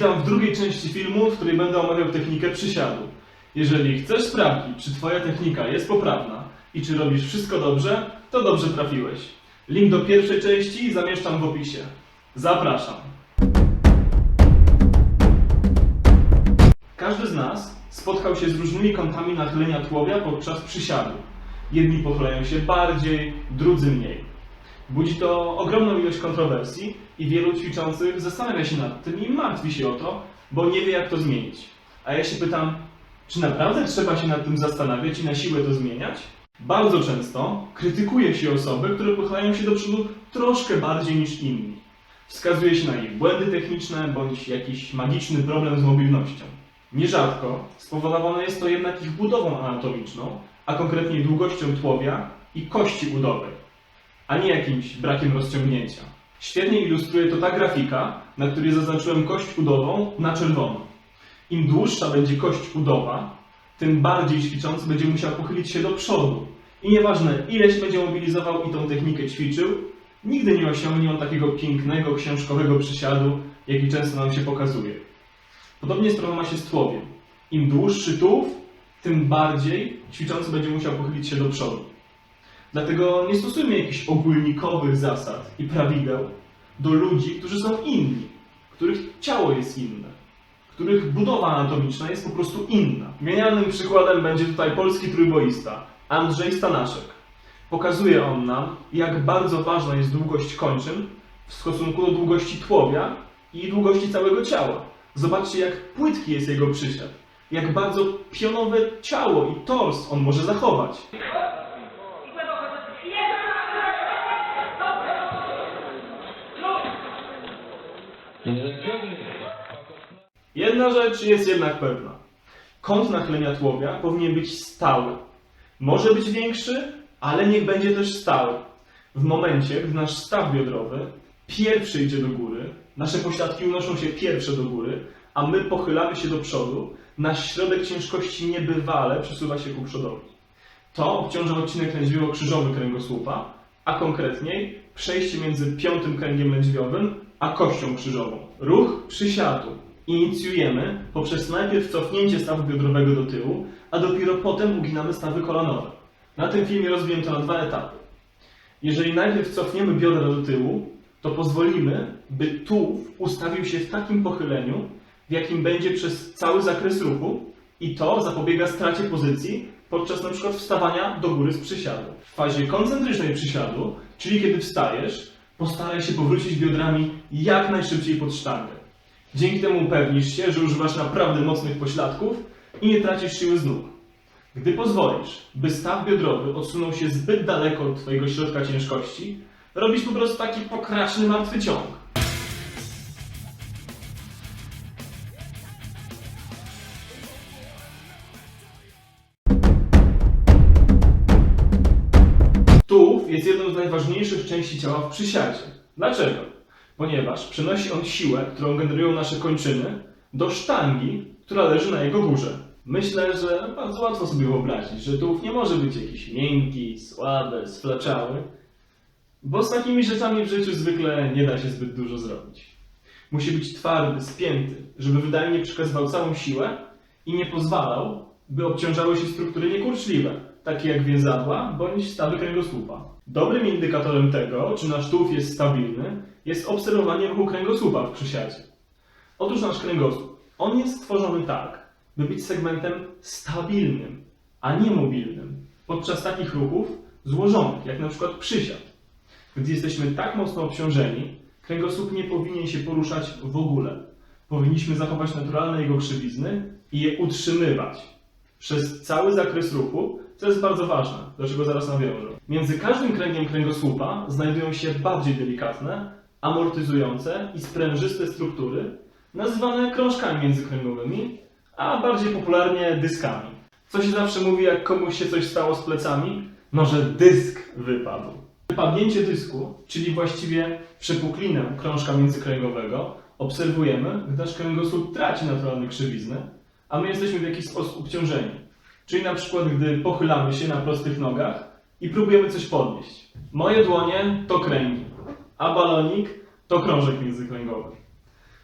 Witam w drugiej części filmu, w której będę omawiał technikę przysiadu. Jeżeli chcesz sprawdzić, czy Twoja technika jest poprawna i czy robisz wszystko dobrze, to dobrze trafiłeś. Link do pierwszej części zamieszczam w opisie. Zapraszam. Każdy z nas spotkał się z różnymi kątami nachylenia tułowia podczas przysiadu. Jedni pochylają się bardziej, drudzy mniej. Budzi to ogromną ilość kontrowersji i wielu ćwiczących zastanawia się nad tym i martwi się o to, bo nie wie jak to zmienić. A ja się pytam, czy naprawdę trzeba się nad tym zastanawiać i na siłę to zmieniać? Bardzo często krytykuje się osoby, które pochylają się do przodu troszkę bardziej niż inni. Wskazuje się na ich błędy techniczne bądź jakiś magiczny problem z mobilnością. Nierzadko spowodowane jest to jednak ich budową anatomiczną, a konkretnie długością tułowia i kości udowej a nie jakimś brakiem rozciągnięcia. Świetnie ilustruje to ta grafika, na której zaznaczyłem kość udową na czerwono. Im dłuższa będzie kość udowa, tym bardziej ćwiczący będzie musiał pochylić się do przodu. I nieważne ile się będzie mobilizował i tą technikę ćwiczył, nigdy nie osiągnie on takiego pięknego, książkowego przysiadu, jaki często nam się pokazuje. Podobnie sprawa ma się z tułowiem. Im dłuższy tułów, tym bardziej ćwiczący będzie musiał pochylić się do przodu. Dlatego nie stosujmy jakichś ogólnikowych zasad i prawideł do ludzi, którzy są inni, których ciało jest inne, których budowa anatomiczna jest po prostu inna. Genialnym przykładem będzie tutaj polski trójboista Andrzej Stanaszek. Pokazuje on nam, jak bardzo ważna jest długość kończyn w stosunku do długości tułowia i długości całego ciała. Zobaczcie, jak płytki jest jego przysiad, jak bardzo pionowe ciało i tors on może zachować. Jedna rzecz jest jednak pewna. Kąt nachylenia tułowia powinien być stały. Może być większy, ale niech będzie też stały. W momencie, gdy nasz staw biodrowy pierwszy idzie do góry, nasze pośladki unoszą się pierwsze do góry, a my pochylamy się do przodu, nasz środek ciężkości niebywale przesuwa się ku przodowi. To obciąża odcinek lędźwiowo-krzyżowy kręgosłupa, a konkretniej przejście między piątym kręgiem lędźwiowym a kością krzyżową. Ruch przysiadu inicjujemy poprzez najpierw cofnięcie stawu biodrowego do tyłu, a dopiero potem uginamy stawy kolanowe. Na tym filmie rozwiję to na dwa etapy. Jeżeli najpierw cofniemy biodra do tyłu, to pozwolimy, by tułów ustawił się w takim pochyleniu, w jakim będzie przez cały zakres ruchu i to zapobiega stracie pozycji podczas przykład wstawania do góry z przysiadu. W fazie koncentrycznej przysiadu, czyli kiedy wstajesz, postaraj się powrócić biodrami jak najszybciej pod sztangę. Dzięki temu upewnisz się, że używasz naprawdę mocnych pośladków i nie tracisz siły z nóg. Gdy pozwolisz, by staw biodrowy odsunął się zbyt daleko od Twojego środka ciężkości, robisz po prostu taki pokraczny martwy ciąg. Najważniejszych części ciała w przysiadzie. Dlaczego? Ponieważ przenosi on siłę, którą generują nasze kończyny, do sztangi, która leży na jego górze. Myślę, że bardzo łatwo sobie wyobrazić, że tułów nie może być jakiś miękki, słaby, sflaczały, bo z takimi rzeczami w życiu zwykle nie da się zbyt dużo zrobić. Musi być twardy, spięty, żeby wydajnie przekazywał całą siłę i nie pozwalał, by obciążały się struktury niekurczliwe, takie jak więzadła bądź stawy kręgosłupa. Dobrym indykatorem tego, czy nasz tułów jest stabilny, jest obserwowanie ruchu kręgosłupa w przysiadzie. Otóż nasz kręgosłup, on jest stworzony tak, by być segmentem stabilnym, a nie mobilnym, podczas takich ruchów złożonych, jak na przykład przysiad. Gdy jesteśmy tak mocno obciążeni, kręgosłup nie powinien się poruszać w ogóle. Powinniśmy zachować naturalne jego krzywizny i je utrzymywać przez cały zakres ruchu, co jest bardzo ważne, do czego zaraz nawiążę. Między każdym kręgiem kręgosłupa znajdują się bardziej delikatne, amortyzujące i sprężyste struktury, nazywane krążkami międzykręgowymi, a bardziej popularnie dyskami. Co się zawsze mówi, jak komuś się coś stało z plecami? No, że dysk wypadł. Wypadnięcie dysku, czyli właściwie przepuklinę krążka międzykręgowego, obserwujemy, gdy nasz kręgosłup traci naturalne krzywizny, a my jesteśmy w jakiś sposób obciążeni. Czyli na przykład, gdy pochylamy się na prostych nogach i próbujemy coś podnieść. Moje dłonie to kręgi, a balonik to krążek międzykręgowy.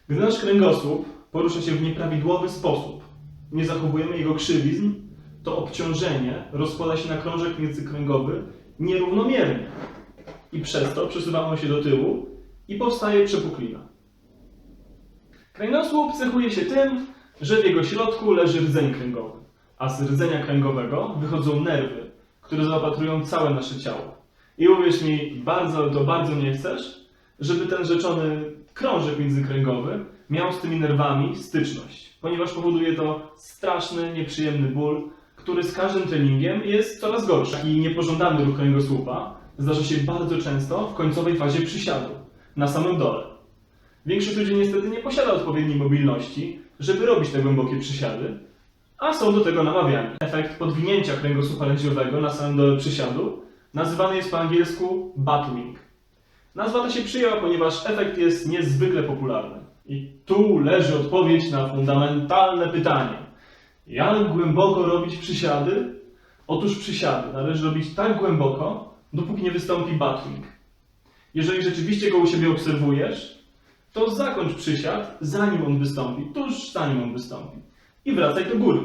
Gdy nasz kręgosłup porusza się w nieprawidłowy sposób, nie zachowujemy jego krzywizn, to obciążenie rozkłada się na krążek międzykręgowy nierównomiernie i przez to przesuwamy się do tyłu i powstaje przepuklina. Kręgosłup cechuje się tym, że w jego środku leży rdzeń kręgowy, a z rdzenia kręgowego wychodzą nerwy, które zaopatrują całe nasze ciało. I uwierz mi, bardzo to bardzo nie chcesz, żeby ten rzeczony krążek międzykręgowy miał z tymi nerwami styczność, ponieważ powoduje to straszny, nieprzyjemny ból, który z każdym treningiem jest coraz gorszy. I niepożądany ruch kręgosłupa zdarza się bardzo często w końcowej fazie przysiadu, na samym dole. Większość ludzi niestety nie posiada odpowiedniej mobilności, żeby robić te głębokie przysiady, a są do tego namawiani. Efekt podwinięcia kręgosłupa lędźwiowego na samym dole przysiadu nazywany jest po angielsku buttling. Nazwa ta się przyjęła, ponieważ efekt jest niezwykle popularny. I tu leży odpowiedź na fundamentalne pytanie. Jak głęboko robić przysiady? Otóż przysiady należy robić tak głęboko, dopóki nie wystąpi buttling. Jeżeli rzeczywiście go u siebie obserwujesz, to zakończ przysiad, zanim on wystąpi, tuż zanim on wystąpi. I wracaj do góry.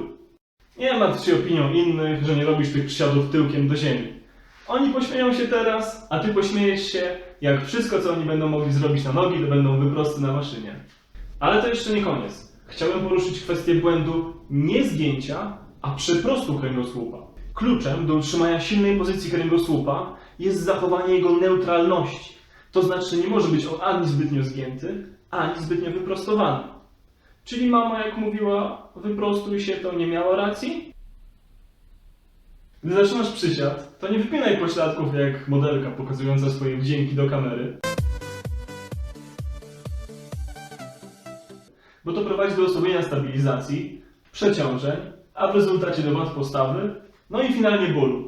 Nie martw się opinią innych, że nie robisz tych przysiadów tyłkiem do ziemi. Oni pośmieją się teraz, a ty pośmiejesz się, jak wszystko, co oni będą mogli zrobić na nogi, to będą wyprosty na maszynie. Ale to jeszcze nie koniec. Chciałem poruszyć kwestię błędu nie zgięcia, a przeprostu kręgosłupa. Kluczem do utrzymania silnej pozycji kręgosłupa jest zachowanie jego neutralności. To znaczy nie może być on ani zbytnio zgięty, ani zbytnio wyprostowany. Czyli mama, jak mówiła, wyprostuj się, to nie miała racji? Gdy zaczynasz przysiad, to nie wypinaj pośladków jak modelka pokazująca swoje wdzięki do kamery. Bo to prowadzi do osłabienia stabilizacji, przeciążeń, a w rezultacie do wad postawy, no i finalnie bólu.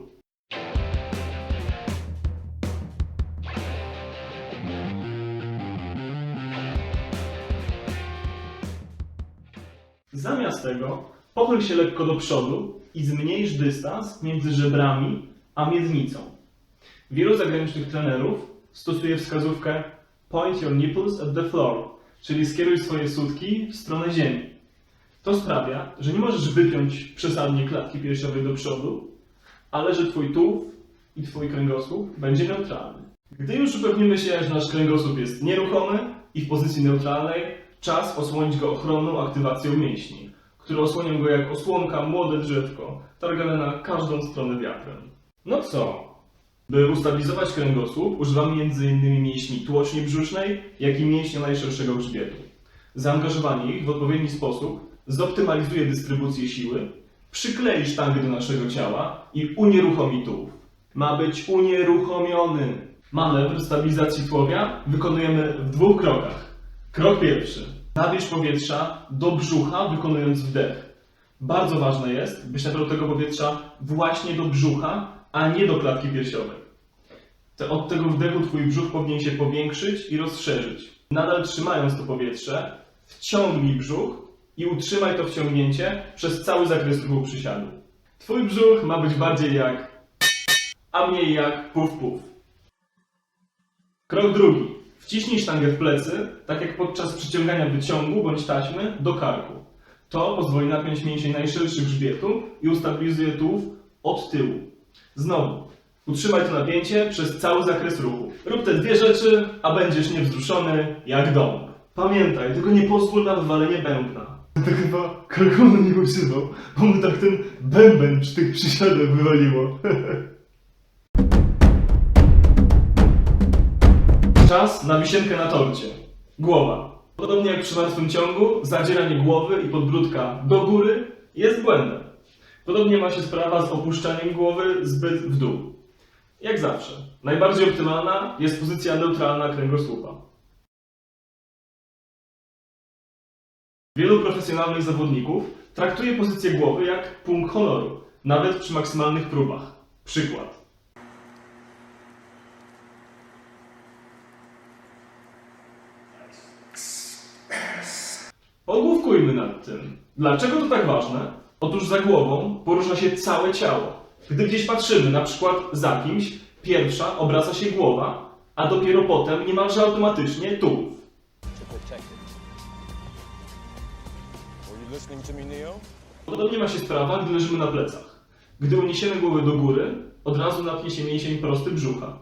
Zamiast tego pochyl się lekko do przodu i zmniejsz dystans między żebrami a miednicą. Wielu zagranicznych trenerów stosuje wskazówkę point your nipples at the floor, czyli skieruj swoje sutki w stronę ziemi. To sprawia, że nie możesz wypiąć przesadnie klatki piersiowej do przodu, ale że twój tułów i twój kręgosłup będzie neutralny. Gdy już upewnimy się, że nasz kręgosłup jest nieruchomy i w pozycji neutralnej, czas osłonić go ochronną aktywacją mięśni, które osłonią go jak osłonka młode drzewko, targane na każdą stronę wiatrem. No co? By ustabilizować kręgosłup, używamy m.in. mięśni tłoczni brzusznej, jak i mięśnia najszerszego grzbietu. Zaangażowanie ich w odpowiedni sposób zoptymalizuje dystrybucję siły, przyklei sztangę do naszego ciała i unieruchomi tułów. Ma być unieruchomiony. Manewr stabilizacji tułowia wykonujemy w dwóch krokach. Krok pierwszy. Nabierz powietrza do brzucha, wykonując wdech. Bardzo ważne jest, byś nabrał tego powietrza właśnie do brzucha, a nie do klatki piersiowej. Te, od tego wdechu twój brzuch powinien się powiększyć i rozszerzyć. Nadal trzymając to powietrze, wciągnij brzuch i utrzymaj to wciągnięcie przez cały zakres ruchu przysiadu. Twój brzuch ma być bardziej jak, a mniej jak puf puf. Krok drugi. Wciśnij sztangę w plecy, tak jak podczas przyciągania wyciągu bądź taśmy do karku. To pozwoli napiąć mięsień najszerszy grzbietu i ustabilizuje tułów od tyłu. Znowu, utrzymaj to napięcie przez cały zakres ruchu. Rób te dwie rzeczy, a będziesz niewzruszony jak dom. Pamiętaj, tylko nie pozwól na wywalenie bębna. To chyba krokonu nie używał, bo mu tak ten bęben przy tych przysiadach wywaliło. Czas na wisienkę na torcie. Głowa. Podobnie jak przy martwym ciągu, zadzieranie głowy i podbródka do góry jest błędem. Podobnie ma się sprawa z opuszczaniem głowy zbyt w dół. Jak zawsze, najbardziej optymalna jest pozycja neutralna kręgosłupa. Wielu profesjonalnych zawodników traktuje pozycję głowy jak punkt honoru, nawet przy maksymalnych próbach. Przykład. Pogłówkujmy nad tym. Dlaczego to tak ważne? Otóż za głową porusza się całe ciało. Gdy gdzieś patrzymy, na przykład za kimś, pierwsza obraca się głowa, a dopiero potem niemalże automatycznie tułów. Podobnie ma się sprawa, gdy leżymy na plecach. Gdy uniesiemy głowę do góry, od razu napnie się mięsień prosty brzucha.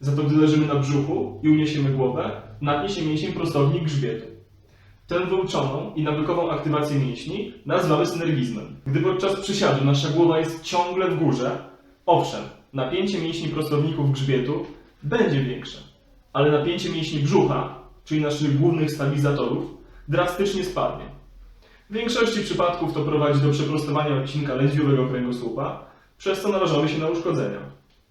Za to gdy leżymy na brzuchu i uniesiemy głowę, napnie się mięsień prostownik grzbietu. Tę wyuczoną i nawykową aktywację mięśni nazywamy synergizmem. Gdy podczas przysiadu nasza głowa jest ciągle w górze, owszem, napięcie mięśni prostowników grzbietu będzie większe, ale napięcie mięśni brzucha, czyli naszych głównych stabilizatorów, drastycznie spadnie. W większości przypadków to prowadzi do przeprostowania odcinka lędźwiowego kręgosłupa, przez co narażamy się na uszkodzenia.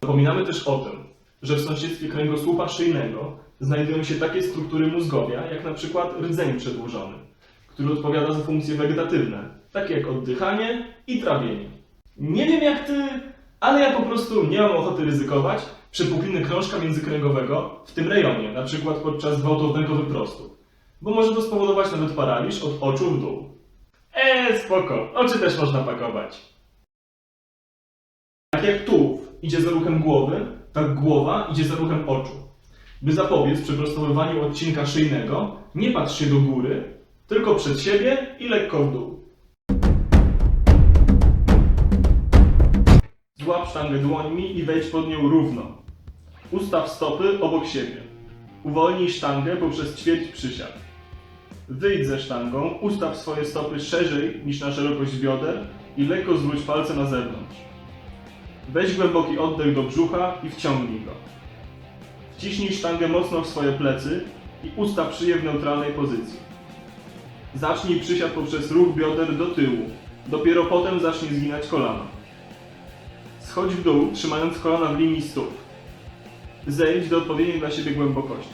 Zapominamy też o tym, że w sąsiedztwie kręgosłupa szyjnego znajdują się takie struktury mózgowia, jak na przykład rdzeń przedłużony, który odpowiada za funkcje wegetatywne, takie jak oddychanie i trawienie. Nie wiem jak ty, ale ja po prostu nie mam ochoty ryzykować przepukliny krążka międzykręgowego w tym rejonie, na przykład podczas gwałtownego wyprostu, bo może to spowodować nawet paraliż od oczu w dół. Eee, spoko, oczy też można pakować. Tak jak tułów idzie za ruchem głowy, tak głowa idzie za ruchem oczu. By zapobiec przeprostowywaniu odcinka szyjnego, nie patrz się do góry, tylko przed siebie i lekko w dół. Złap sztangę dłońmi i wejdź pod nią równo. Ustaw stopy obok siebie. Uwolnij sztangę poprzez ćwierć przysiad. Wyjdź ze sztangą, ustaw swoje stopy szerzej niż na szerokość bioder i lekko zwróć palce na zewnątrz. Weź głęboki oddech do brzucha i wciągnij go. Wciśnij sztangę mocno w swoje plecy i ustaw szyję w neutralnej pozycji. Zacznij przysiad poprzez ruch bioder do tyłu. Dopiero potem zacznij zginać kolana. Schodź w dół, trzymając kolana w linii stóp. Zejdź do odpowiedniej dla siebie głębokości.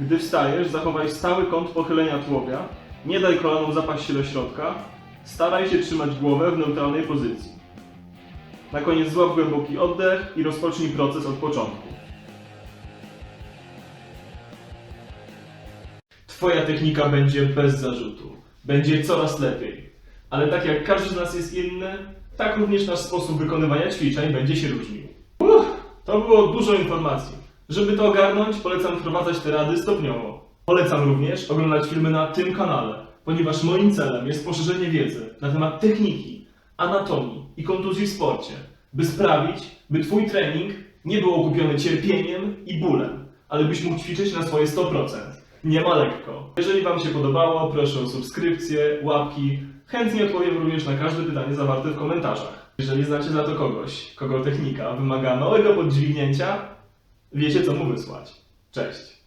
Gdy wstajesz, zachowaj stały kąt pochylenia tułowia, nie daj kolanom zapaść się do środka, staraj się trzymać głowę w neutralnej pozycji. Na koniec złap głęboki oddech i rozpocznij proces od początku. Twoja technika będzie bez zarzutu. Będzie coraz lepiej. Ale tak jak każdy z nas jest inny, tak również nasz sposób wykonywania ćwiczeń będzie się różnił. Uff, to było dużo informacji. Żeby to ogarnąć, polecam wprowadzać te rady stopniowo. Polecam również oglądać filmy na tym kanale, ponieważ moim celem jest poszerzenie wiedzy na temat techniki, anatomii i kontuzji w sporcie, by sprawić, by Twój trening nie był okupiony cierpieniem i bólem, ale byś mógł ćwiczyć na swoje 100%. Nie ma lekko. Jeżeli Wam się podobało, proszę o subskrypcję, łapki. Chętnie odpowiem również na każde pytanie zawarte w komentarzach. Jeżeli znacie za to kogoś, kogo technika wymaga małego podźwignięcia, wiecie co mu wysłać. Cześć!